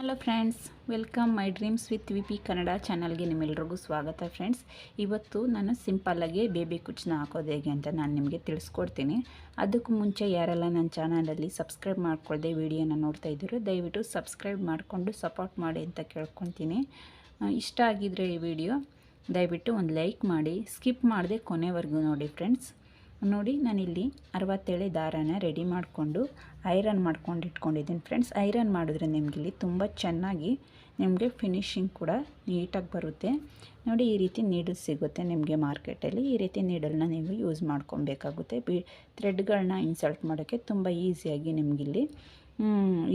Hello friends welcome my dreams with V P Kannada ಚಾನಲ್ಗೆ ನಿಮ್ಮೆಲ್ರಿಗೂ ಸ್ವಾಗತ ಫ್ರೆಂಡ್ಸ್ ಇವತ್ತು ನಾನು ಸಿಂಪಲ್ಲಾಗಿ ಬೇಬಿ ಕುಚ್ಚನ್ನ ಹಾಕೋದು ಹೇಗೆ ಅಂತ ನಾನು ನಿಮಗೆ ತಿಳಿಸ್ಕೊಡ್ತೀನಿ. ಅದಕ್ಕೂ ಮುಂಚೆ ಯಾರೆಲ್ಲ ನನ್ನ ಚಾನಲಲ್ಲಿ ಸಬ್ಸ್ಕ್ರೈಬ್ ಮಾಡ್ಕೊಳ್ಳದೆ ವಿಡಿಯೋನ ನೋಡ್ತಾ ಇದ್ದೀರೋ ದಯವಿಟ್ಟು ಸಬ್ಸ್ಕ್ರೈಬ್ ಮಾಡಿಕೊಂಡು ಸಪೋರ್ಟ್ ಮಾಡಿ ಅಂತ ಕೇಳ್ಕೊತೀನಿ ಇಷ್ಟ ಆಗಿದ್ರೆ ಈ ವಿಡಿಯೋ ದಯವಿಟ್ಟು ಒಂದು ಲೈಕ್ ಮಾಡಿ ಸ್ಕಿಪ್ ಮಾಡದೆ ಕೊನೆವರೆಗೂ ನೋಡಿ ಫ್ರೆಂಡ್ಸ್ ನೋಡಿ, ನಾನಿಲ್ಲಿ ಅರವತ್ತೇಳೆ ದಾರಾನ ರೆಡಿ ಮಾಡಿಕೊಂಡು ಐರನ್ ಮಾಡ್ಕೊಂಡು ಇಟ್ಕೊಂಡಿದ್ದೀನಿ. ಫ್ರೆಂಡ್ಸ್ ಐರನ್ ಮಾಡಿದ್ರೆ ನಿಮಗಿಲ್ಲಿ ತುಂಬ ಚೆನ್ನಾಗಿ ನಿಮಗೆ ಫಿನಿಶಿಂಗ್ ಕೂಡ ನೀಟಾಗಿ ಬರುತ್ತೆ. ನೋಡಿ, ಈ ರೀತಿ ನೀಡಲ್ ಸಿಗುತ್ತೆ ನಿಮಗೆ ಮಾರ್ಕೆಟಲ್ಲಿ ಈ ರೀತಿ ನೀಡಲ್ನ ನೀವು ಯೂಸ್ ಮಾಡ್ಕೊಬೇಕಾಗುತ್ತೆ. ಬಿ ಥ್ರೆಡ್ಗಳನ್ನ ಇನ್ಸಲ್ಟ್ ಮಾಡೋಕ್ಕೆ ತುಂಬ ಈಸಿಯಾಗಿ ನಿಮಗಿಲ್ಲಿ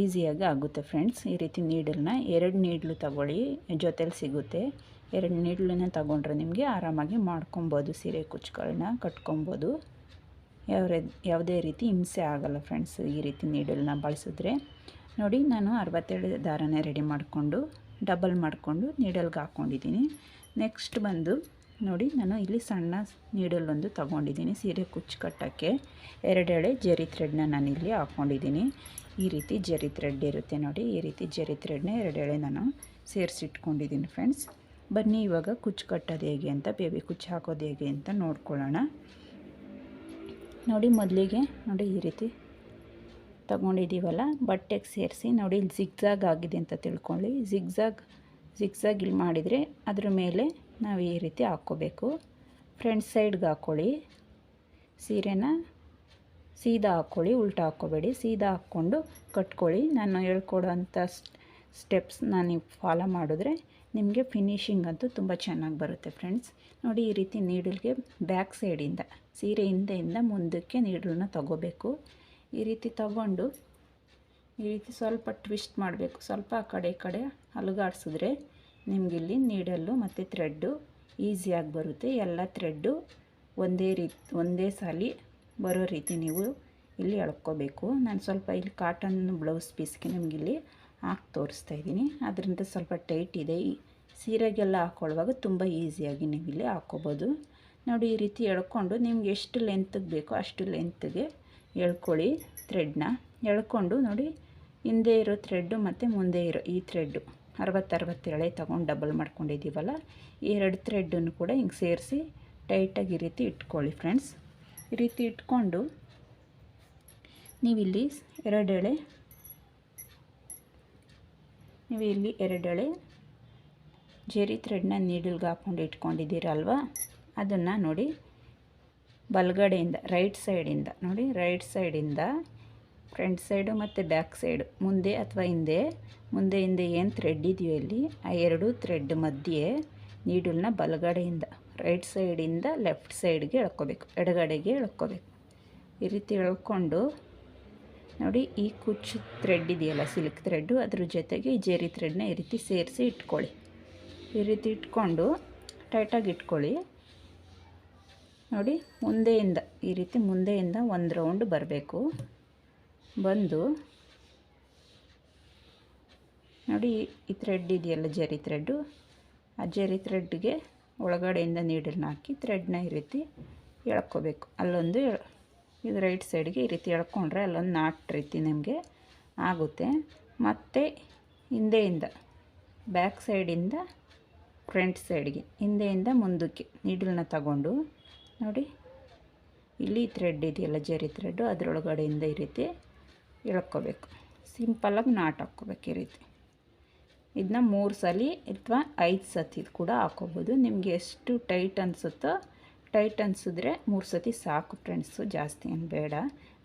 ಈಸಿಯಾಗಿ ಆಗುತ್ತೆ ಫ್ರೆಂಡ್ಸ್ ಈ ರೀತಿ ನೀಡಲ್ನ ಎರಡು ನೀಡ್ಲು ತಗೊಳ್ಳಿ, ಜೊತೇಲಿ ಸಿಗುತ್ತೆ. ಎರಡು ನೀಡ್ಲನ್ನ ತಗೊಂಡ್ರೆ ನಿಮಗೆ ಆರಾಮಾಗಿ ಮಾಡ್ಕೊಬೋದು, ಸೀರೆ ಕುಚ್ಚುಗಳನ್ನ ಕಟ್ಕೊಬೋದು. ಯಾವ ಯಾವುದೇ ರೀತಿ ಹಿಂಸೆ ಆಗಲ್ಲ ಫ್ರೆಂಡ್ಸ್ ಈ ರೀತಿ ನೀಡಲ್ನ ಬಳಸಿದ್ರೆ. ನೋಡಿ, ನಾನು ಅರವತ್ತೇಳು ದಾರನೇ ರೆಡಿ ಮಾಡಿಕೊಂಡು ಡಬಲ್ ಮಾಡಿಕೊಂಡು ನೀಡಲ್ಗೆ ಹಾಕ್ಕೊಂಡಿದ್ದೀನಿ ನೆಕ್ಸ್ಟ್ ಬಂದು, ನೋಡಿ, ನಾನು ಇಲ್ಲಿ ಸಣ್ಣ ನೀಡಲ್ ಒಂದು ತೊಗೊಂಡಿದ್ದೀನಿ, ಸೀರೆ ಕುಚ್ಚು ಕಟ್ಟೋಕ್ಕೆ. ಎರಡೆಳೆ ಜರಿ ಥ್ರೆಡ್ನ ಇಲ್ಲಿ ಹಾಕ್ಕೊಂಡಿದ್ದೀನಿ ಈ ರೀತಿ ಜರಿ ಥ್ರೆಡ್ ಇರುತ್ತೆ ನೋಡಿ, ಈ ರೀತಿ ಜರಿ ಥ್ರೆಡ್ನ ಎರಡೆಳೆ ನಾನು ಸೇರಿಸಿಟ್ಕೊಂಡಿದ್ದೀನಿ ಫ್ರೆಂಡ್ಸ್ ಬನ್ನಿ, ಇವಾಗ ಕುಚ್ಚು ಕಟ್ಟೋದು ಹೇಗೆ ಅಂತ ಬೇಬಿ ಕುಚ್ಚು ಹಾಕೋದು ಹೇಗೆ ಅಂತ ನೋಡ್ಕೊಳ್ಳೋಣ. ನೋಡಿ ಮೊದಲಿಗೆ ನೋಡಿ ಈ ರೀತಿ ತಗೊಂಡಿದ್ದೀವಲ್ಲ, ಬಟ್ಟೆಗೆ ಸೇರಿಸಿ ನೋಡಿ ಇಲ್ಲಿ ಜಿಗ್ಜಾಗ್ ಆಗಿದೆ ಅಂತ ತಿಳ್ಕೊಳ್ಳಿ. ಜಿಗ್ಜಾಗ್ ಜಿಗ್ಜಾಗ್ ಇಲ್ಲಿ ಮಾಡಿದರೆ ಅದ್ರ ಮೇಲೆ ನಾವು ಈ ರೀತಿ ಹಾಕ್ಕೋಬೇಕು. ಫ್ರಂಟ್ ಸೈಡ್ಗೆ ಹಾಕ್ಕೊಳ್ಳಿ. ಸೀರೆನ ಸೀದಾ ಹಾಕ್ಕೊಳ್ಳಿ, ಉಲ್ಟಾ ಹಾಕ್ಕೋಬೇಡಿ. ಸೀದಾ ಹಾಕ್ಕೊಂಡು ಕಟ್ಕೊಳ್ಳಿ. ನಾನು ಹೇಳ್ಕೊಡೋಂಥ ಸ್ಟೆಪ್ಸ್ ನಾನು ನೀವು ಫಾಲೋ ಮಾಡಿದ್ರೆ ನಿಮಗೆ ಫಿನಿಶಿಂಗ್ ಅಂತೂ ತುಂಬ ಚೆನ್ನಾಗಿ ಬರುತ್ತೆ ಫ್ರೆಂಡ್ಸ್ ನೋಡಿ ಈ ರೀತಿ ನೀಡಲ್ಗೆ ಬ್ಯಾಕ್ ಸೈಡಿಂದ ಸೀರೆ ಹಿಂದೆಯಿಂದ ಮುಂದಕ್ಕೆ ನೀಡಲನ್ನ ತಗೋಬೇಕು. ಈ ರೀತಿ ತಗೊಂಡು, ಈ ರೀತಿ ಸ್ವಲ್ಪ ಟ್ವಿಸ್ಟ್ ಮಾಡಬೇಕು. ಸ್ವಲ್ಪ ಆ ಕಡೆ, ಈ ಕಡೆ ಅಲುಗಾಡಿಸಿದ್ರೆ ನಿಮಗಿಲ್ಲಿ ನೀಡಲ್ಲು ಮತ್ತು ಥ್ರೆಡ್ಡು ಈಸಿಯಾಗಿ ಬರುತ್ತೆ. ಎಲ್ಲ ಥ್ರೆಡ್ಡು ಒಂದೇ ರೀತಿ, ಒಂದೇ ಸಾಲಿ ಬರೋ ರೀತಿ ನೀವು ಇಲ್ಲಿ ಎಳ್ಕೋಬೇಕು. ನಾನು ಸ್ವಲ್ಪ ಇಲ್ಲಿ ಕಾಟನ್ ಬ್ಲೌಸ್ ಪೀಸ್ಗೆ ನಿಮಗಿಲ್ಲಿ ಹಾಕಿ ತೋರಿಸ್ತಾ ಇದ್ದೀನಿ. ಅದರಿಂದ ಸ್ವಲ್ಪ ಟೈಟ್ ಇದೆ. ಈ ಸೀರೆಗೆಲ್ಲ ಹಾಕ್ಕೊಳ್ಳುವಾಗ ತುಂಬ ಈಸಿಯಾಗಿ ನೀವು ಇಲ್ಲಿ ಹಾಕ್ಕೋಬೋದು ನೋಡಿ ಈ ರೀತಿ ಎಳ್ಕೊಂಡು ನಿಮ್ಗೆ ಎಷ್ಟು ಲೆಂತ್ಗೆ ಬೇಕೋ ಅಷ್ಟು ಲೆಂತ್ಗೆ ಎಳ್ಕೊಳ್ಳಿ ಥ್ರೆಡ್ನ ಎಳ್ಕೊಂಡು ನೋಡಿ ಹಿಂದೆ ಇರೋ ಥ್ರೆಡ್ಡು ಮತ್ತು ಮುಂದೆ ಇರೋ ಈ ಥ್ರೆಡ್ಡು ಅರವತ್ತರವತ್ತು ಎಳೆ ತೊಗೊಂಡು ಡಬಲ್ ಮಾಡ್ಕೊಂಡಿದ್ದೀವಲ್ಲ, ಈ ಎರಡು ಥ್ರೆಡ್ಡನ್ನು ಕೂಡ ಹಿಂಗೆ ಸೇರಿಸಿ ಟೈಟಾಗಿ ಈ ರೀತಿ ಇಟ್ಕೊಳ್ಳಿ ಫ್ರೆಂಡ್ಸ್ ಈ ರೀತಿ ಇಟ್ಕೊಂಡು ನೀವಿಲ್ಲಿ ಎರಡೆಳೆ ನೀವು ಇಲ್ಲಿ ಎರಡೆಳೆ ಜೇರಿ ಥ್ರೆಡ್ನ ನೀಡಲ್ಗೆ ಹಾಕ್ಕೊಂಡು ಇಟ್ಕೊಂಡಿದ್ದೀರಲ್ವ? ಅದನ್ನು ನೋಡಿ ಬಲಗಡೆಯಿಂದ ರೈಟ್ ಸೈಡಿಂದ ನೋಡಿ ರೈಟ್ ಸೈಡಿಂದ ಫ್ರಂಟ್ ಸೈಡು ಮತ್ತು ಬ್ಯಾಕ್ ಸೈಡು ಮುಂದೆ ಅಥವಾ ಹಿಂದೆ, ಮುಂದೆ ಹಿಂದೆ ಏನು ಥ್ರೆಡ್ ಇದೆಯೋ ಇಲ್ಲಿ, ಆ ಎರಡು ಥ್ರೆಡ್ ಮಧ್ಯೆ ನೀಡಲ್ನ ಬಲಗಡೆಯಿಂದ ರೈಟ್ ಸೈಡಿಂದ ಲೆಫ್ಟ್ ಸೈಡ್ಗೆ ಎಳ್ಕೊಬೇಕು, ಎಡಗಡೆಗೆ ಎಳ್ಕೋಬೇಕು. ಈ ರೀತಿ ಎಳ್ಕೊಂಡು ನೋಡಿ ಈ ಕುಚ್ಚು ಥ್ರೆಡ್ ಇದೆಯಲ್ಲ ಸಿಲ್ಕ್ ಥ್ರೆಡ್ಡು ಅದ್ರ ಜೊತೆಗೆ ಈ ಜೇರಿ ಥ್ರೆಡ್ನ ಈ ರೀತಿ ಸೇರಿಸಿ ಇಟ್ಕೊಳ್ಳಿ. ಈ ರೀತಿ ಇಟ್ಕೊಂಡು ಟೈಟಾಗಿ ಇಟ್ಕೊಳ್ಳಿ. ನೋಡಿ, ಮುಂದೆಯಿಂದ, ಈ ರೀತಿ ಮುಂದೆಯಿಂದ ಒಂದು ರೌಂಡ್ ಬರಬೇಕು. ಬಂದು, ನೋಡಿ, ಈ ಥ್ರೆಡ್ ಇದೆಯಲ್ಲ ಜರಿ ಥ್ರೆಡ್ಡು ಆ ಜರಿ ಥ್ರೆಡ್ಗೆ ಒಳಗಡೆಯಿಂದ ನೀಡಲ್ನ ಹಾಕಿ ಥ್ರೆಡ್ನ ಈ ರೀತಿ ಎಳ್ಕೋಬೇಕು. ಅಲ್ಲೊಂದು ಇದು ರೈಟ್ ಸೈಡ್ಗೆ ಈ ರೀತಿ ಎಳ್ಕೊಂಡ್ರೆ ಅಲ್ಲೊಂದು ನಾಟ್ ರೀತಿ ನಿಮಗೆ ಆಗುತ್ತೆ. ಮತ್ತು ಹಿಂದೆಯಿಂದ ಬ್ಯಾಕ್ ಸೈಡಿಂದ ಫ್ರಂಟ್ ಸೈಡ್ಗೆ ಹಿಂದೆಯಿಂದ ಮುಂದಕ್ಕೆ ನೀಡಲ್ನ ತಗೊಂಡು ನೋಡಿ. ಇಲ್ಲಿ ಥ್ರೆಡ್ ಇದೆಯಲ್ಲ ಜರಿ ಥ್ರೆಡ್ಡು ಅದರೊಳಗಡೆಯಿಂದ ಈ ರೀತಿ ಎಳ್ಕೋಬೇಕು. ಸಿಂಪಲ್ಲಾಗಿ ನಾಟ್ ಹಾಕ್ಕೋಬೇಕು ಈ ರೀತಿ. ಇದನ್ನ ಮೂರು ಸಲ ಅಥವಾ ಐದು ಸತಿ ಕೂಡ ಹಾಕೋಬೋದು ನಿಮಗೆ ಎಷ್ಟು ಟೈಟ್ ಅನಿಸುತ್ತೋ ಟೈಟ್ ಅನಿಸಿದ್ರೆ ಮೂರು ಸತಿ ಸಾಕು ಫ್ರೆಂಡ್ಸು ಜಾಸ್ತಿ ಏನು ಬೇಡ.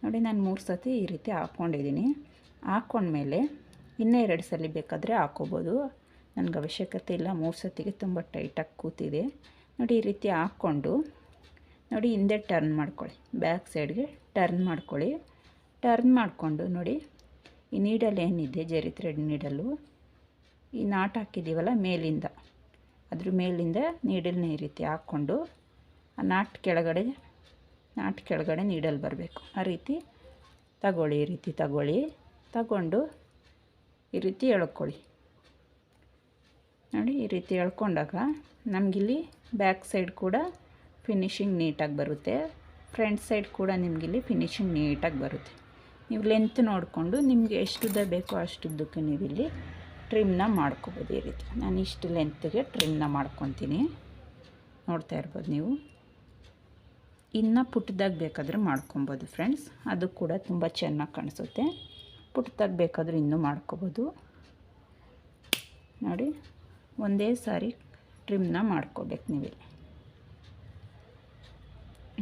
ನೋಡಿ, ನಾನು ಮೂರು ಸತಿ ಈ ರೀತಿ ಹಾಕ್ಕೊಂಡಿದ್ದೀನಿ. ಹಾಕ್ಕೊಂಡ್ಮೇಲೆ ಇನ್ನೂ ಎರಡು ಸಲ ಬೇಕಾದರೆ ಹಾಕ್ಕೋಬೋದು. ನನಗೆ ಅವಶ್ಯಕತೆ ಇಲ್ಲ, ಮೂರು ಸತಿಗೆ ತುಂಬ ಟೈಟಾಗಿ ಕೂತಿದೆ. ನೋಡಿ, ಈ ರೀತಿ ಹಾಕ್ಕೊಂಡು ನೋಡಿ, ಹಿಂದೆ ಟರ್ನ್ ಮಾಡ್ಕೊಳ್ಳಿ. ಬ್ಯಾಕ್ ಸೈಡ್ಗೆ ಟರ್ನ್ ಮಾಡ್ಕೊಳ್ಳಿ. ಟರ್ನ್ ಮಾಡಿಕೊಂಡು ನೋಡಿ, ಈ ನೀಡಲ್ ಏನಿದೆ ಜರಿ ಥ್ರೆಡ್ ನೀಡಲು ಈ ನಾಟ್ ಹಾಕಿದ್ದೀವಲ್ಲ ಮೇಲಿಂದ. ಅದ್ರ ಮೇಲಿಂದ ನೀಡಲ್ನ ಈ ರೀತಿ ಹಾಕ್ಕೊಂಡು, ಆ ನಾಟ್ ಕೆಳಗಡೆ ನಾಟ್ ಕೆಳಗಡೆ ನೀಡಲ್ ಬರಬೇಕು. ಆ ರೀತಿ ತಗೊಳ್ಳಿ, ಈ ರೀತಿ ತಗೊಳ್ಳಿ. ತಗೊಂಡು ಈ ರೀತಿ ಎಳ್ಕೊಳ್ಳಿ. ನೋಡಿ, ಈ ರೀತಿ ಎಳ್ಕೊಂಡಾಗ ನಮಗಿಲ್ಲಿ ಬ್ಯಾಕ್ ಸೈಡ್ ಕೂಡ ಫಿನಿಶಿಂಗ್ ನೀಟಾಗಿ ಬರುತ್ತೆ. ಫ್ರಂಟ್ ಸೈಡ್ ಕೂಡ ನಿಮಗಿಲ್ಲಿ ಫಿನಿಶಿಂಗ್ ನೀಟಾಗಿ ಬರುತ್ತೆ. ನೀವು ಲೆಂತ್ ನೋಡಿಕೊಂಡು ನಿಮಗೆ ಎಷ್ಟು ಉದ್ದ ಬೇಕೋ ಅಷ್ಟುದ್ದಕ್ಕೆ ನೀವಿಲ್ಲಿ ಟ್ರಿಮ್ನ ಮಾಡ್ಕೋಬೋದು ಈ ರೀತಿ. ನಾನು ಇಷ್ಟು ಲೆಂತ್ಗೆ ಟ್ರಿಮ್ನ ಮಾಡ್ಕೊತೀನಿ. ನೋಡ್ತಾ ಇರ್ಬೋದು ನೀವು. ಇನ್ನು ಪುಟ್ಟದಾಗ ಬೇಕಾದರೆ ಮಾಡ್ಕೊಬೋದು ಫ್ರೆಂಡ್ಸ್ ಅದು ಕೂಡ ತುಂಬ ಚೆನ್ನಾಗಿ ಕಾಣಿಸುತ್ತೆ. ಪುಟ್ಟದಾಗ ಬೇಕಾದರೂ ಇನ್ನೂ ಮಾಡ್ಕೋಬೋದು. ನೋಡಿ, ಒಂದೇ ಸಾರಿ ಟ್ರಿಮ್ನ ಮಾಡ್ಕೋಬೇಕು ನೀವು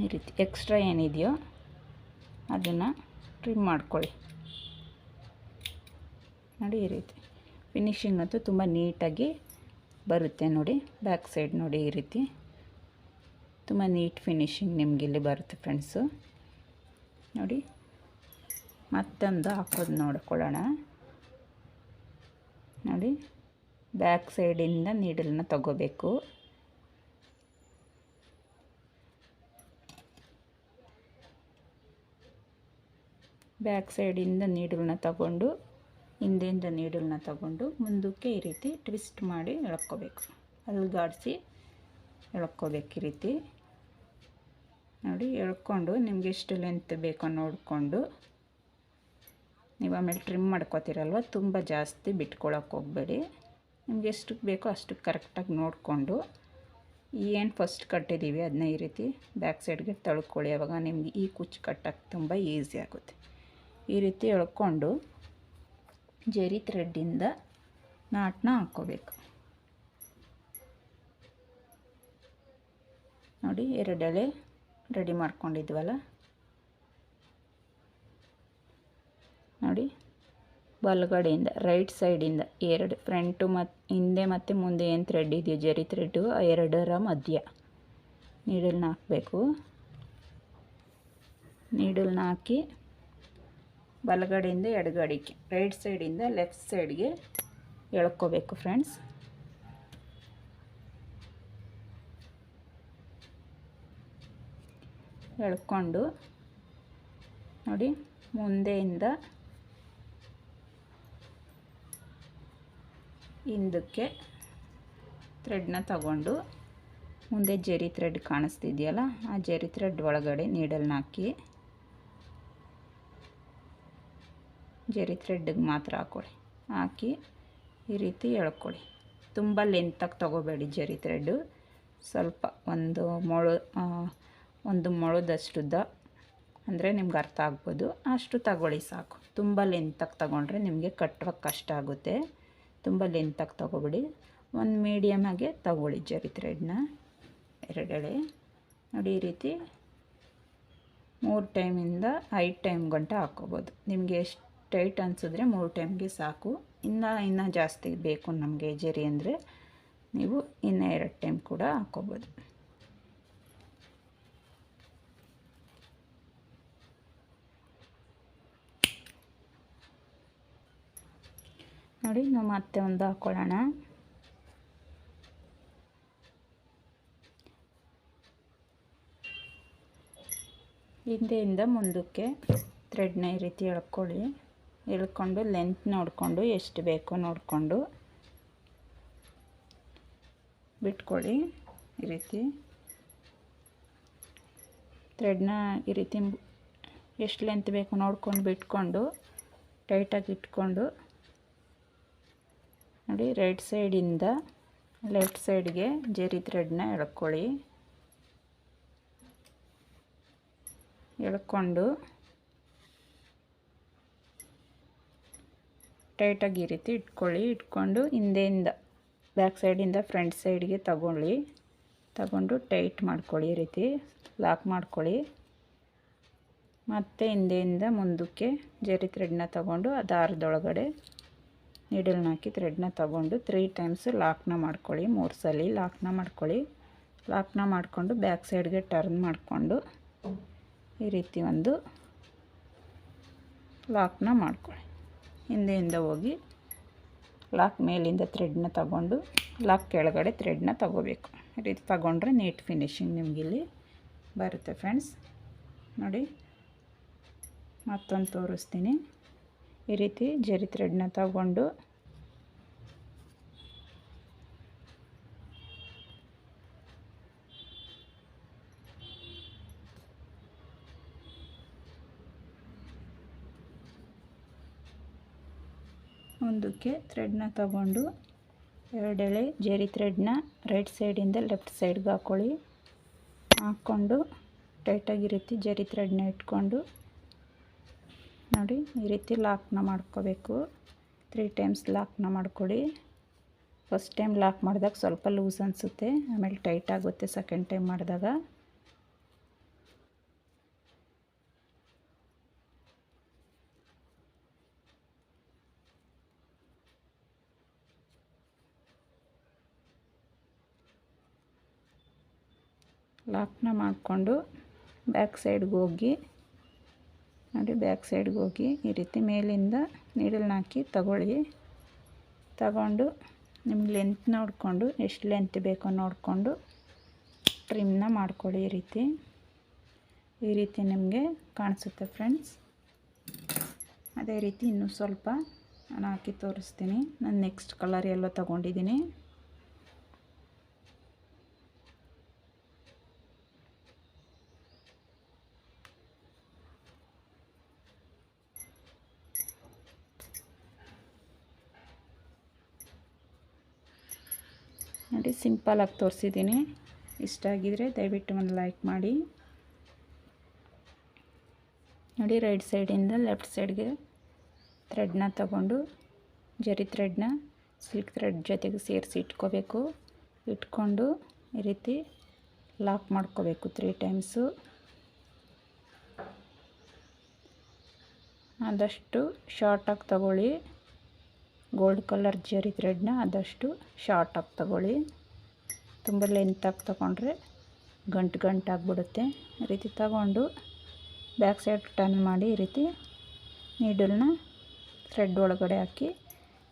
ಈ ರೀತಿ ಎಕ್ಸ್ಟ್ರಾ ಏನಿದೆಯೋ ಅದನ್ನು ಟ್ರಿಮ್ ಮಾಡ್ಕೊಳ್ಳಿ. ನೋಡಿ ಈ ರೀತಿ. ಫಿನಿಶಿಂಗ್ ಅಂತೂ ತುಂಬ ನೀಟಾಗಿ ಬರುತ್ತೆ ನೋಡಿ, ಬ್ಯಾಕ್ ಸೈಡ್ ನೋಡಿ ಈ ರೀತಿ. ತುಂಬ ನೀಟ್ ಫಿನಿಶಿಂಗ್ ನಿಮಗೆ ಇಲ್ಲಿ ಬರುತ್ತೆ ಫ್ರೆಂಡ್ಸು. ನೋಡಿ, ಮತ್ತೊಂದು ಹಾಕೋದು ನೋಡ್ಕೊಳ್ಳೋಣ. ನೋಡಿ, ಬ್ಯಾಕ್ ಸೈಡಿಂದ ನೀಡಲನ್ನ ತಗೋಬೇಕು. ಬ್ಯಾಕ್ ಸೈಡಿಂದ ನೀಡಲನ್ನ ತಗೊಂಡು, ಹಿಂದೆಯಿಂದ ನೀಡಲನ್ನ ತಗೊಂಡು ಮುಂದಕ್ಕೆ ಈ ರೀತಿ ಟ್ವಿಸ್ಟ್ ಮಾಡಿ ಎಳ್ಕೋಬೇಕು. ಅಲ್ಗಾಡಿಸಿ ಎಳ್ಕೋಬೇಕು ಈ ರೀತಿ. ನೋಡಿ, ಎಳ್ಕೊಂಡು ನಿಮ್ಗೆ ಎಷ್ಟು ಲೆಂತ್ ಬೇಕೋ ನೋಡಿಕೊಂಡು. ನೀವು ಆಮೇಲೆ ಟ್ರಿಮ್ ಮಾಡ್ಕೋತೀರಲ್ವ, ತುಂಬ ಜಾಸ್ತಿ ಬಿಟ್ಕೊಳಕ್ಕೆ ಹೋಗಬೇಡಿ. ನಿಮ್ಗೆ ಎಷ್ಟು ಬೇಕೋ ಅಷ್ಟು ಕರೆಕ್ಟಾಗಿ ನೋಡಿಕೊಂಡು, ಏನು ಫಸ್ಟ್ ಕಟ್ಟಿದ್ದೀವಿ ಅದನ್ನ ಈ ರೀತಿ ಬ್ಯಾಕ್ ಸೈಡ್ಗೆ ತಳ್ಕೊಳ್ಳಿ. ಅವಾಗ ನಿಮ್ಗೆ ಈ ಕುಚ್ಚು ಕಟ್ಟಕ್ಕೆ ತುಂಬ ಈಸಿ ಆಗುತ್ತೆ. ಈ ರೀತಿ ಎಳ್ಕೊಂಡು ಜರಿ ಥ್ರೆಡ್ಡಿಂದ ನಾಟನ್ನ ಹಾಕ್ಕೋಬೇಕು. ನೋಡಿ ಎರಡು ಎಳೆ ರೆಡಿ ಮಾಡ್ಕೊಂಡಿದ್ವಲ್ಲ? ನೋಡಿ, ಬಲಗಡೆಯಿಂದ, ರೈಟ್ ಸೈಡಿಂದ ಎರಡು, ಫ್ರಂಟು ಮತ್ತು ಹಿಂದೆ ಮತ್ತು ಮುಂದೆ ಏನು ಥ್ರೆಡ್ ಇದೆಯೋ, ಜರಿ ಥ್ರೆಡ್ಡು, ಆ ಎರಡರ ಮಧ್ಯ ನೀಡಲ್ನ ಹಾಕಬೇಕು. ನೀಡಲ್ನ ಹಾಕಿ ಬಲಗಡೆಯಿಂದ ಎಡಗಡೆಗೆ ರೈಟ್ ಸೈಡಿಂದ ಲೆಫ್ಟ್ ಸೈಡ್ಗೆ ಎಳ್ಕೋಬೇಕು ಫ್ರೆಂಡ್ಸ್ ಎಳ್ಕೊಂಡು ನೋಡಿ ಮುಂದೆಯಿಂದ ಹಿಂದಕ್ಕೆ ಥ್ರೆಡ್ನ ತಗೊಂಡು ಮುಂದೆ ಜೆರಿ ಥ್ರೆಡ್ ಕಾಣಿಸ್ತಿದೆಯಲ್ಲ, ಆ ಜೆರಿ ಥ್ರೆಡ್ ಒಳಗಡೆ ನೀಡಲ್ನ ಹಾಕಿ ಜರಿ ಥ್ರೆಡ್ಗೆ ಮಾತ್ರ ಹಾಕ್ಕೊಳ್ಳಿ. ಹಾಕಿ ಈ ರೀತಿ ಎಳ್ಕೊಳ್ಳಿ. ತುಂಬ ಲೆಂತಾಗಿ ತೊಗೋಬೇಡಿ ಜರಿ ಥ್ರೆಡ್ಡು. ಸ್ವಲ್ಪ ಒಂದು ಮೊಳು ಒಂದು ಮೊಳದಷ್ಟುದ್ದ ಅಂದರೆ ನಿಮ್ಗೆ ಅರ್ಥ ಆಗ್ಬೋದು. ಅಷ್ಟು ತಗೊಳ್ಳಿ ಸಾಕು. ತುಂಬ ಲೆಂತಾಗಿ ತಗೊಂಡ್ರೆ ನಿಮಗೆ ಕಟ್ಟೋಕ್ಕೆ ಕಷ್ಟ ಆಗುತ್ತೆ. ತುಂಬ ಲೆಂತಾಗಿ ತೊಗೊಬಿಡಿ. ಒಂದು ಮೀಡಿಯಮಾಗೆ ತಗೊಳ್ಳಿ ಜರಿ ಥ್ರೆಡ್ನ. ಎರಡೆಳೆ. ನೋಡಿ ಈ ರೀತಿ ಮೂರು ಟೈಮಿಂದ ಐದು ಟೈಮ್ ಗಂಟ ಹಾಕ್ಕೋಬೋದು. ನಿಮಗೆ ಎಷ್ಟು ಟೈಟ್ ಅನಿಸಿದ್ರೆ ಮೂರು ಟೈಮ್ಗೆ ಸಾಕು. ಇನ್ನು, ಇನ್ನೂ ಜಾಸ್ತಿ ಬೇಕು ನಮಗೆ ಜರಿ ಅಂದರೆ ನೀವು ಇನ್ನು ಎರಡು ಟೈಮ್ ಕೂಡ ಹಾಕ್ಕೋಬೋದು. ನೋಡಿ ನಾವು ಮತ್ತೆ ಒಂದು ಹಾಕ್ಕೊಳ್ಳೋಣ ಹಿಂದೆಯಿಂದ ಮುಂದಕ್ಕೆ ಥ್ರೆಡ್ನ ಈ ರೀತಿ ಎಳ್ಕೊಳ್ಳಿ. ಎಳ್ಕೊಂಡು ಲೆಂತ್ ನೋಡಿಕೊಂಡು, ಎಷ್ಟು ಬೇಕೋ ನೋಡಿಕೊಂಡು. ಬಿಟ್ಕೊಳ್ಳಿ ಈ ರೀತಿ. ಥ್ರೆಡ್ನ ಈ ರೀತಿ ಎಷ್ಟು ಲೆಂತ್ ಬೇಕು ನೋಡ್ಕೊಂಡು ಬಿಟ್ಕೊಂಡು ಟೈಟಾಗಿ ಇಟ್ಕೊಂಡು. ನೋಡಿ ರೈಟ್ ಸೈಡಿಂದ ಲೆಫ್ಟ್ ಸೈಡ್ಗೆ ಜರಿ ಥ್ರೆಡ್ನ ಎಳ್ಕೊಳ್ಳಿ. ಎಳ್ಕೊಂಡು ಟೈಟಾಗಿ ಈ ರೀತಿ ಇಟ್ಕೊಳ್ಳಿ. ಇಟ್ಕೊಂಡು ಹಿಂದೆಯಿಂದ ಬ್ಯಾಕ್ ಸೈಡಿಂದ ಫ್ರಂಟ್ ಸೈಡ್ಗೆ ತಗೊಳ್ಳಿ. ತಗೊಂಡು ಟೈಟ್ ಮಾಡ್ಕೊಳ್ಳಿ ಈ ರೀತಿ. ಲಾಕ್ ಮಾಡ್ಕೊಳ್ಳಿ. ಮತ್ತು ಹಿಂದೆಯಿಂದ ಮುಂದಕ್ಕೆ ಜರಿ ಥ್ರೆಡ್ನ ತಗೊಂಡು ಆ ದಾರದೊಳಗಡೆ ನೀಡಲ್ನ ಹಾಕಿ ಥ್ರೆಡ್ನ ತಗೊಂಡು ತ್ರೀ ಟೈಮ್ಸ್ ಲಾಕ್ನ ಮಾಡ್ಕೊಳ್ಳಿ. ಮೂರು ಸಲ ಲಾಕ್ನ ಮಾಡ್ಕೊಳ್ಳಿ. ಲಾಕ್ನ ಮಾಡಿಕೊಂಡು ಬ್ಯಾಕ್ ಸೈಡ್ಗೆ ಟರ್ನ್ ಮಾಡಿಕೊಂಡು ಈ ರೀತಿ ಒಂದು ಲಾಕ್ನ ಮಾಡ್ಕೊಳ್ಳಿ. ಹಿಂದೆಯಿಂದ ಹೋಗಿ ಲಾಕ್ ಮೇಲಿಂದ ಥ್ರೆಡ್ನ ತಗೊಂಡು, ಲಾಕ್ ಕೆಳಗಡೆ ಥ್ರೆಡ್ನ ತಗೋಬೇಕು. ಈ ರೀತಿ ತಗೊಂಡ್ರೆ ನೀಟ್ ಫಿನಿಶಿಂಗ್ ನಿಮಗಿಲ್ಲಿ ಬರುತ್ತೆ ಫ್ರೆಂಡ್ಸ್ ನೋಡಿ, ಮತ್ತೊಂದು ತೋರಿಸ್ತೀನಿ. ಈ ರೀತಿ ಜರಿ ಥ್ರೆಡ್ನ ತಗೊಂಡು ಮುಂದಕ್ಕೆ ಥ್ರೆಡ್ನ ತಗೊಂಡು ಎರಡೆಳೆ ಜೇರಿ ಥ್ರೆಡ್ನ ರೈಟ್ ಸೈಡಿಂದ ಲೆಫ್ಟ್ ಸೈಡ್ಗೆ ಹಾಕ್ಕೊಳ್ಳಿ ಹಾಕ್ಕೊಂಡು ಟೈಟಾಗಿ ರೀತಿ ಜರಿ ಥ್ರೆಡ್ನ ಇಟ್ಕೊಂಡು ನೋಡಿ ಈ ರೀತಿ ಲಾಕ್ನ ಮಾಡ್ಕೋಬೇಕು. ತ್ರೀ ಟೈಮ್ಸ್ ಲಾಕ್ನ ಮಾಡ್ಕೊಳ್ಳಿ. ಫಸ್ಟ್ ಟೈಮ್ ಲಾಕ್ ಮಾಡಿದಾಗ ಸ್ವಲ್ಪ ಲೂಸ್ ಅನಿಸುತ್ತೆ, ಆಮೇಲೆ ಟೈಟ್ ಆಗುತ್ತೆ ಸೆಕೆಂಡ್ ಟೈಮ್ ಮಾಡಿದಾಗ. ಲಾಕ್ನ ಮಾಡಿಕೊಂಡು ಬ್ಯಾಕ್ ಸೈಡ್ಗೆ ಹೋಗಿ, ನೋಡಿ ಬ್ಯಾಕ್ ಸೈಡ್ಗೆ ಹೋಗಿ ಈ ರೀತಿ ಮೇಲಿಂದ ನೀಡಲ್ನ ಹಾಕಿ ತಗೊಳ್ಳಿ. ತಗೊಂಡು ನಿಮ್ಗೆ ಲೆಂತ್ ನೋಡಿಕೊಂಡು ಎಷ್ಟು ಲೆಂತ್ ಬೇಕೋ ನೋಡಿಕೊಂಡು ಟ್ರಿಮ್ನ ಮಾಡ್ಕೊಳ್ಳಿ ಈ ರೀತಿ. ಈ ರೀತಿ ನಿಮಗೆ ಕಾಣಿಸುತ್ತೆ ಫ್ರೆಂಡ್ಸ್ ಅದೇ ರೀತಿ ಇನ್ನೂ ಸ್ವಲ್ಪ ನಾನು ಹಾಕಿ ತೋರಿಸ್ತೀನಿ. ನಾನು ನೆಕ್ಸ್ಟ್ ಕಲರ್ ಎಲ್ಲೋ ತೊಗೊಂಡಿದ್ದೀನಿ. ನೋಡಿ ಸಿಂಪಲಾಗಿ ತೋರಿಸಿದ್ದೀನಿ. ಇಷ್ಟ ಆಗಿದ್ರೆ ದಯವಿಟ್ಟು ಒಂದು ಲೈಕ್ ಮಾಡಿ. ನೋಡಿ, ರೈಟ್ ಸೈಡಿಂದ ಲೆಫ್ಟ್ ಸೈಡ್ಗೆ ಥ್ರೆಡ್ನ ತಗೊಂಡು ಜರಿ ಥ್ರೆಡ್ನ ಸಿಲ್ಕ್ ಥ್ರೆಡ್ ಜೊತೆಗೆ ಸೇರಿಸಿ ಇಟ್ಕೋಬೇಕು. ಇಟ್ಕೊಂಡು ಈ ರೀತಿ ಲಾಕ್ ಮಾಡ್ಕೋಬೇಕು ತ್ರೀ ಟೈಮ್ಸು ಆದಷ್ಟು ಶಾರ್ಟಾಗಿ ತಗೊಳ್ಳಿ. ಗೋಲ್ಡ್ ಕಲರ್ ಜರಿ ಥ್ರೆಡ್ನ ಆದಷ್ಟು ಶಾರ್ಟಾಗಿ ತಗೊಳ್ಳಿ. ತುಂಬ ಲೆಂತಾಗಿ ತಗೊಂಡ್ರೆ ಗಂಟು ಗಂಟು ಆಗಿಬಿಡುತ್ತೆ. ಈ ರೀತಿ ತಗೊಂಡು ಬ್ಯಾಕ್ ಸೈಡ್ ಟರ್ನ್ ಮಾಡಿ ಈ ರೀತಿ ನೀಡಲ್ನ ಥ್ರೆಡ್ ಒಳಗಡೆ ಹಾಕಿ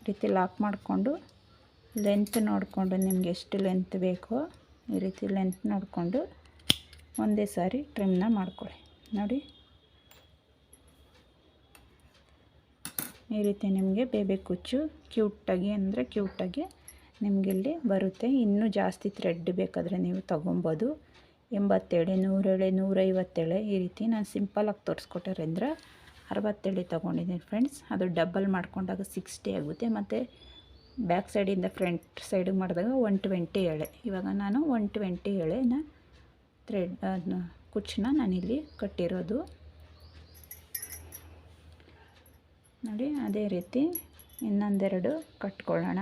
ಈ ರೀತಿ ಲಾಕ್ ಮಾಡಿಕೊಂಡು ಲೆಂತ್ ನೋಡಿಕೊಂಡು ನಿಮ್ಗೆ ಎಷ್ಟು ಲೆಂತ್ ಬೇಕೋ ಈ ರೀತಿ ಲೆಂತ್ ನೋಡಿಕೊಂಡು ಒಂದೇ ಸಾರಿ ಟ್ರಿಮ್ನ ಮಾಡ್ಕೊಳ್ಳಿ. ನೋಡಿ. ಈ ರೀತಿ ನಿಮಗೆ ಬೇಬೆ ಕುಚ್ಚು ಕ್ಯೂಟಾಗಿ ಅಂದರೆ ಕ್ಯೂಟಾಗಿ ನಿಮಗಿಲ್ಲಿ ಬರುತ್ತೆ. ಇನ್ನೂ ಜಾಸ್ತಿ ಥ್ರೆಡ್ ಬೇಕಾದರೆ ನೀವು ತೊಗೊಬೋದು. ಎಂಬತ್ತೇಳೆ, ನೂರೇಳೆ, ನೂರೈವತ್ತೇಳೆ ಈ ರೀತಿ ನಾನು ಸಿಂಪಲಾಗಿ ತೋರಿಸ್ಕೊಟ್ಟಿರೋದ್ರಿಂದ ಅರವತ್ತೇಳೆ ತೊಗೊಂಡಿದ್ದೀನಿ ಫ್ರೆಂಡ್ಸ್ ಅದು ಡಬಲ್ ಮಾಡ್ಕೊಂಡಾಗ ಸಿಕ್ಸ್ಟಿ ಆಗುತ್ತೆ. ಮತ್ತು ಬ್ಯಾಕ್ ಸೈಡಿಂದ ಫ್ರಂಟ್ ಸೈಡಿಗೆ ಮಾಡಿದಾಗ ಒನ್ ಟ್ವೆಂಟಿ ಎಳೆ ಇವಾಗ ನಾನು ಒನ್ ಟ್ವೆಂಟಿ ಎಳೆನ ಥ್ರೆಡ್ ಕುಚ್ಚನ್ನ ನಾನಿಲ್ಲಿ ಕಟ್ಟಿರೋದು. ನೋಡಿ, ಅದೇ ರೀತಿ ಇನ್ನೊಂದೆರಡು ಕಟ್ಕೊಳ್ಳೋಣ.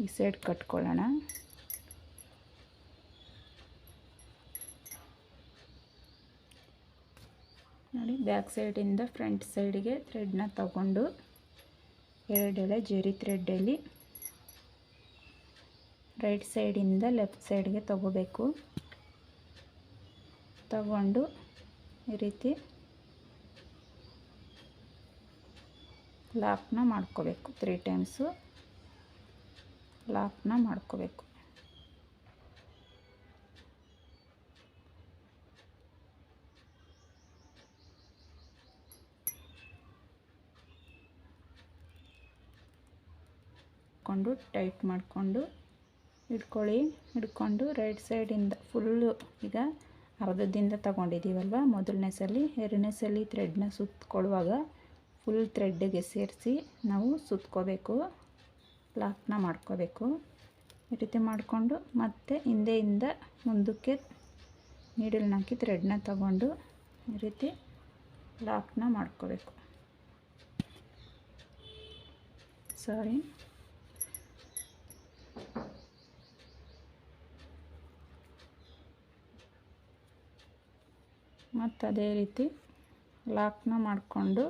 ಈ ಸೈಡ್ ಕಟ್ಕೊಳ್ಳೋಣ. ನೋಡಿ ಬ್ಯಾಕ್ ಸೈಡಿಂದ ಫ್ರಂಟ್ ಸೈಡಿಗೆ ಥ್ರೆಡ್ನ ತಗೊಂಡು ಎರಡೆಳೆ ಜರಿ ಥ್ರೆಡ್ಡಲ್ಲಿ ರೈಟ್ ಸೈಡಿಂದ ಲೆಫ್ಟ್ ಸೈಡ್ಗೆ ತಗೋಬೇಕು. ತಗೊಂಡು ಈ ರೀತಿ ಲಾಕ್ನ ಮಾಡ್ಕೋಬೇಕು. ತ್ರೀ ಟೈಮ್ಸು ಲಾಕ್ನ ಮಾಡ್ಕೋಬೇಕು. ಕೊಂಡು ಟೈಟ್ ಮಾಡಿಕೊಂಡು ಹಿಡ್ಕೊಳ್ಳಿ. ಹಿಡ್ಕೊಂಡು ರೈಟ್ ಸೈಡಿಂದ ಫುಲ್ಲು ಈಗ ಅರ್ಧದಿಂದ ತಗೊಂಡಿದ್ದೀವಲ್ವ? ಮೊದಲನೇ ಸಲ ಎರಡನೇ ಸಲ ಥ್ರೆಡ್ನ ಸುತ್ತಕೊಳ್ಳುವಾಗ ಫುಲ್ ಥ್ರೆಡ್ಡಿಗೆ ಸೇರಿಸಿ ನಾವು ಸುತ್ಕೋಬೇಕು ಲಾಕ್ನ ಮಾಡ್ಕೋಬೇಕು. ಈ ರೀತಿ ಮಾಡಿಕೊಂಡು ಮತ್ತೆ ಹಿಂದೆಯಿಂದ ಮುಂದಕ್ಕೆ ನೀಡಲ್ನ ಹಾಕಿ ಥ್ರೆಡ್ನ ತಗೊಂಡು ಈ ರೀತಿ ಲಾಕ್ನ ಮಾಡ್ಕೋಬೇಕು. ಸಾರಿ ಮತ್ತು ಅದೇ ರೀತಿ ಲಾಕ್ನ ಮಾಡಿಕೊಂಡು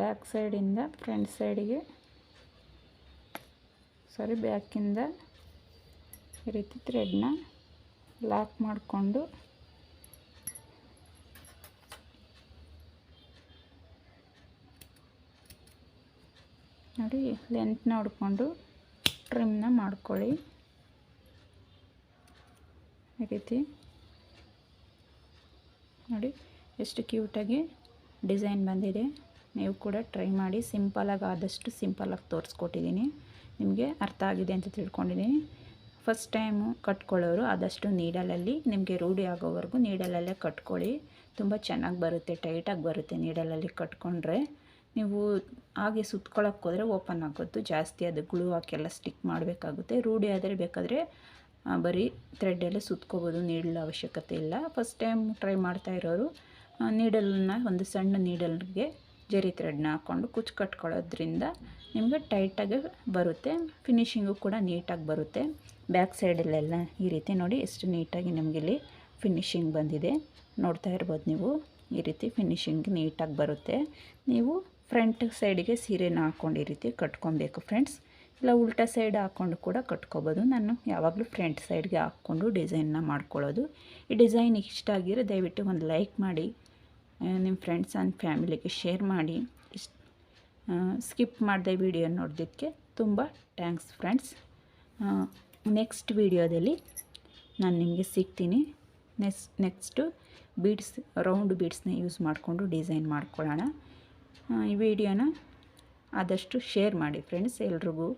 ಬ್ಯಾಕ್ ಸೈಡಿಂದ ಫ್ರಂಟ್ ಸೈಡಿಗೆ ಸಾರಿ ಬ್ಯಾಕಿಂದ ಈ ರೀತಿ ಥ್ರೆಡ್ನ ಲಾಕ್ ಮಾಡಿಕೊಂಡು ನೋಡಿ ಲೆಂತ್ ನೋಡಿಕೊಂಡು ಟ್ರಿಮ್ನ ಮಾಡ್ಕೊಳ್ಳಿ. ಈ ರೀತಿ ನೋಡಿ, ಎಷ್ಟು ಕ್ಯೂಟಾಗಿ ಡಿಸೈನ್ ಬಂದಿದೆ. ನೀವು ಕೂಡ ಟ್ರೈ ಮಾಡಿ ಸಿಂಪಲಾಗಿ ಆದಷ್ಟು ಸಿಂಪಲಾಗಿ ತೋರಿಸ್ಕೊಟ್ಟಿದ್ದೀನಿ ನಿಮಗೆ ಅರ್ಥ ಆಗಿದೆ ಅಂತ ತಿಳ್ಕೊಂಡಿದ್ದೀನಿ ಫಸ್ಟ್ ಟೈಮು ಕಟ್ಕೊಳ್ಳೋರು ಆದಷ್ಟು ನೀಡಲಲ್ಲಿ ನಿಮಗೆ ರೂಢಿ ಆಗೋವರೆಗೂ ನೀಡಲಲ್ಲೇ ಕಟ್ಕೊಳ್ಳಿ. ತುಂಬ ಚೆನ್ನಾಗಿ ಬರುತ್ತೆ ಟೈಟಾಗಿ ಬರುತ್ತೆ ನೀಡಲಲ್ಲಿ ಕಟ್ಕೊಂಡ್ರೆ. ನೀವು ಹಾಗೆ ಸುತ್ಕೊಳ್ಳೋಕೆ ಹೋದರೆ ಓಪನ್ ಆಗೋದು ಜಾಸ್ತಿ ಅದು ಗ್ಲೂ ಹಾಕೆಲ್ಲ ಸ್ಟಿಕ್ ಮಾಡಬೇಕಾಗುತ್ತೆ. ರೂಢಿ ಆದರೆ ಬೇಕಾದರೆ ಬರೀ ಥ್ರೆಡ್ಡಲ್ಲೇ ಸುತ್ಕೋಬೋದು ನೀಡಲು ಅವಶ್ಯಕತೆ ಇಲ್ಲ. ಫಸ್ಟ್ ಟೈಮ್ ಟ್ರೈ ಮಾಡ್ತಾ ಇರೋರು ನೀಡಲನ್ನ ಒಂದು ಸಣ್ಣ ನೀಡಲ್ಗೆ ಜರಿ ಥ್ರೆಡ್ನ ಹಾಕ್ಕೊಂಡು ಕುಚ್ಚು ಕಟ್ಕೊಳ್ಳೋದ್ರಿಂದ ನಿಮಗೆ ಟೈಟಾಗಿ ಬರುತ್ತೆ, ಫಿನಿಶಿಂಗು ಕೂಡ ನೀಟಾಗಿ ಬರುತ್ತೆ. ಬ್ಯಾಕ್ ಸೈಡಲ್ಲೆಲ್ಲ ಈ ರೀತಿ ನೋಡಿ, ಎಷ್ಟು ನೀಟಾಗಿ ನಮಗೆ ಇಲ್ಲಿ ಫಿನಿಶಿಂಗ್ ಬಂದಿದೆ. ನೋಡ್ತಾ ಇರ್ಬೋದು ನೀವು, ಈ ರೀತಿ ಫಿನಿಶಿಂಗ್ ನೀಟಾಗಿ ಬರುತ್ತೆ. ನೀವು ಫ್ರಂಟ್ ಸೈಡಿಗೆ ಸೀರೆನ ಹಾಕ್ಕೊಂಡು ಈ ರೀತಿ ಕಟ್ಕೊಬೇಕು ಫ್ರೆಂಡ್ಸ್. ಇಲ್ಲ ಉಲ್ಟಾ ಸೈಡ್ ಹಾಕ್ಕೊಂಡು ಕೂಡ ಕಟ್ಕೋಬೋದು. ನಾನು ಯಾವಾಗಲೂ ಫ್ರಂಟ್ ಸೈಡ್ಗೆ ಹಾಕ್ಕೊಂಡು ಡಿಸೈನ್ನ ಮಾಡ್ಕೊಳ್ಳೋದು. ಈ ಡಿಸೈನ್ ಇಷ್ಟ ಆಗಿರೋ ದಯವಿಟ್ಟು ಒಂದು ಲೈಕ್ ಮಾಡಿ ನಿಮ್ಮ ಫ್ರೆಂಡ್ಸ್ ಆ್ಯಂಡ್ ಫ್ಯಾಮಿಲಿಗೆ ಶೇರ್ ಮಾಡಿ. ಸ್ಕಿಪ್ ಮಾಡಿದೆ ವಿಡಿಯೋ ನೋಡಿದ್ದಕ್ಕೆ ತುಂಬ ಥ್ಯಾಂಕ್ಸ್ ಫ್ರೆಂಡ್ಸ್. ನೆಕ್ಸ್ಟ್ ವಿಡಿಯೋದಲ್ಲಿ ನಾನು ನಿಮಗೆ ಸಿಗ್ತೀನಿ. ನೆಕ್ಸ್ಟ್, ನೆಕ್ಸ್ಟು ಬೀಡ್ಸ್, ರೌಂಡ್ ಬೀಡ್ಸ್ನ ಯೂಸ್ ಮಾಡಿಕೊಂಡು ಡಿಸೈನ್ ಮಾಡ್ಕೊಳ್ಳೋಣ. ಈ ವಿಡಿಯೋನ ಆದಷ್ಟು ಶೇರ್ ಮಾಡಿ ಫ್ರೆಂಡ್ಸ್ ಎಲ್ರಿಗೂ.